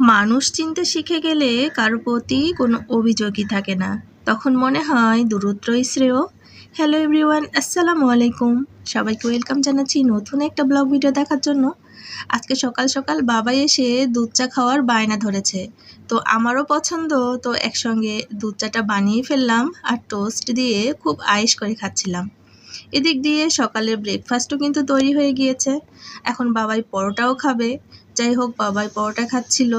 মানুষ চিনতে শিখে গেলে কারও প্রতি কোনো অভিযোগই থাকে না। তখন মনে হয় দূরত্বই শ্রেয়। হ্যালো এভরিওয়ান আসসালামু আলাইকুম। সবাইকে ওয়েলকাম জানাচ্ছি নতুন একটা ব্লগ ভিডিও দেখার জন্য। আজকে সকাল সকাল বাবাই এসে দুধ চা খাওয়ার বায়না ধরেছে। তো আমারও পছন্দ, তো একসঙ্গে দুধ চাটা বানিয়ে ফেললাম আর টোস্ট দিয়ে খুব আয়েস করে খাচ্ছিলাম। এদিক দিয়ে সকালের ব্রেকফাস্টও কিন্তু তৈরি হয়ে গিয়েছে। এখন বাবাই পরোটাও খাবে। যাই হোক, বাবাই পরোটা খাচ্ছিল।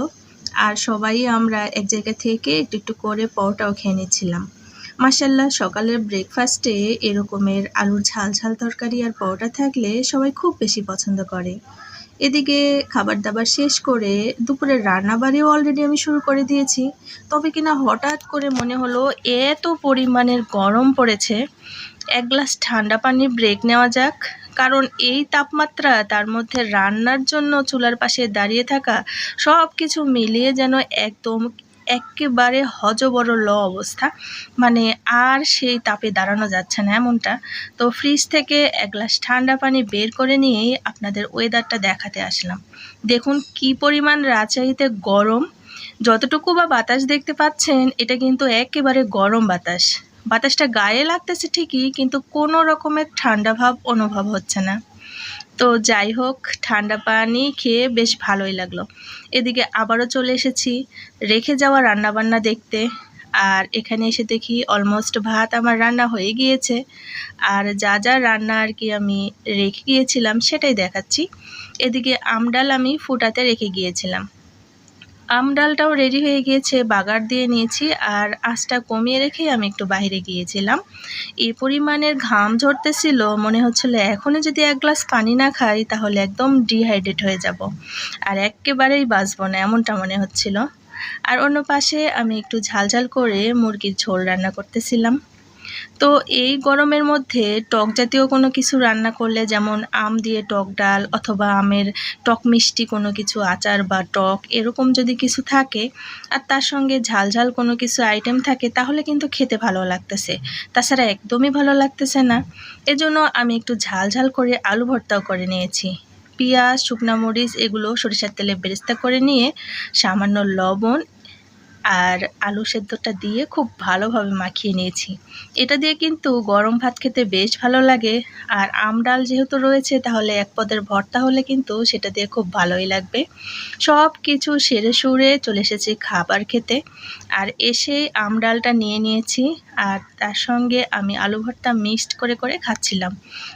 আর সবাই আমরা এক জায়গা থেকে একটু একটু করে পরোটাও খেয়ে নিচ্ছিলাম। মাসাল্লাহ সকালের ব্রেকফাস্টে এরকমের আলুর ঝাল ঝাল তরকারি আর পরোটা থাকলে সবাই খুব বেশি পছন্দ করে। এদিকে খাবার দাবার শেষ করে দুপুরের রান্নাবাড়িও অলরেডি আমি শুরু করে দিয়েছি। তবে কিনা হঠাৎ করে মনে হলো, এত পরিমাণের গরম পড়েছে। এক গ্লাস ঠান্ডা পানির ব্রেক নেওয়া যাক। কারণ এই তাপমাত্রা, তার মধ্যে রান্নার জন্য চুলার পাশে দাঁড়িয়ে থাকা সব কিছু মিলিয়ে যেন একদম একেবারে ল অবস্থা। মানে আর সেই তাপে দাঁড়ানো যাচ্ছে না এমনটা। তো ফ্রিজ থেকে এক গ্লাস ঠান্ডা পানি বের করে নিয়েই আপনাদের ওয়েদারটা দেখাতে আসলাম। দেখুন কি পরিমাণ রাজশাহীতে গরম। যতটুকু বা বাতাস দেখতে পাচ্ছেন, এটা কিন্তু একেবারে গরম বাতাস। বাতাসটা গায়ে লাগতেছে ঠিকই, কিন্তু কোনো রকমের ঠান্ডা ভাব অনুভব হচ্ছে না। তো যাই হোক, ঠান্ডা পানি খেয়ে বেশ ভালোই লাগল। এদিকে আবারও চলে এসেছি রেখে যাওয়া রান্নাবান্না দেখতে। আর এখানে এসে দেখি অলমোস্ট ভাত আমার রান্না হয়ে গিয়েছে। আর যা যা রান্না আর কি আমি রেখে গিয়েছিলাম সেটাই দেখাচ্ছি। এদিকে আমডাল আমি ফুটাতে রেখে গিয়েছিলাম। আম ডালটাও রেডি হয়ে গিয়েছে, বাগার দিয়ে নিয়েছি আর আঁচটা কমিয়ে রেখে আমি একটু বাইরে গিয়েছিলাম। এই পরিমাণের ঘাম ঝরতেছিল, মনে হচ্ছিল এখনই যদি এক গ্লাস পানি না খাই তাহলে একদম ডিহাইড্রেট হয়ে যাব। আর একেবারেই বাঁচব না, এমনটা মনে হচ্ছিল। আর অন্য পাশে আমি একটু ঝালঝাল করে মুরগির ঝোল রান্না করতেছিলাম। তো এই গরমের মধ্যে টক জাতীয় কোনো কিছু রান্না করলে যেমন আম দিয়ে টক ডাল অথবা আমের টক মিষ্টি কোনো কিছু আচার বা টক এরকম যদি কিছু থাকে আর তার সঙ্গে ঝাল ঝাল কোনো কিছু আইটেম থাকে, তাহলে কিন্তু খেতে ভালো লাগতেছে। তাছাড়া একদমই ভালো লাগতেছে না। এজন্য আমি একটু ঝাল ঝাল করে আলু ভর্তাও করে নিয়েছি। পেঁয়াজ, শুকনা মরিচ এগুলো সরিষার তেলে বেরেস্তা করে নিয়ে সামান্য লবণ আর আলু সেদ্ধটা দিয়ে খুব ভালোভাবে মাখিয়ে নিয়েছি। এটা দিয়ে কিন্তু গরম ভাত খেতে বেশ ভালো লাগে। আর আম ডাল যেহেতু রয়েছে, তাহলে এক পদের ভর্তা হলে কিন্তু সেটা দিয়ে খুব ভালোই লাগবে। সব কিছু সেরে সুরে চলে এসেছি খাবার খেতে। আর এসে আম ডালটা নিয়ে নিয়েছি, আর তার সঙ্গে আমি আলু ভর্তা মিক্সড করে করে খাচ্ছিলাম।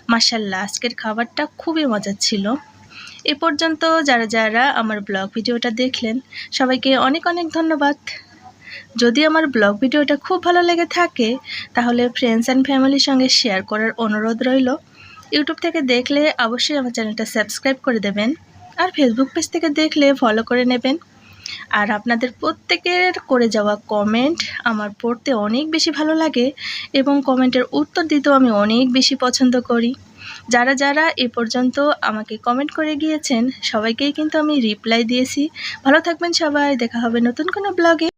মাসাল্লাহ আজকের খাবারটা খুবই মজার ছিল। এ পর্যন্ত যারা যারা আমার ব্লগ ভিডিওটা দেখলেন, সবাইকে অনেক অনেক ধন্যবাদ। যদি আমার ব্লগ ভিডিওটা খুব ভালো লেগে থাকে, তাহলে ফ্রেন্ডস অ্যান্ড ফ্যামিলির সঙ্গে শেয়ার করার অনুরোধ রইল। ইউটিউব থেকে দেখলে অবশ্যই আমার চ্যানেলটা সাবস্ক্রাইব করে দেবেন আর ফেসবুক পেজ থেকে দেখলে ফলো করে নেবেন। আর আপনাদের প্রত্যেকের করে যাওয়া কমেন্ট আমার পড়তে অনেক বেশি ভালো লাগে এবং কমেন্টের উত্তর দিতেও আমি অনেক বেশি পছন্দ করি। যারা যারা এ পর্যন্ত আমাকে কমেন্ট করে গিয়েছেন, সবাইকেই কিন্তু আমি রিপ্লাই দিয়েছি। ভালো থাকবেন সবাই, দেখা হবে নতুন কোনো ব্লগে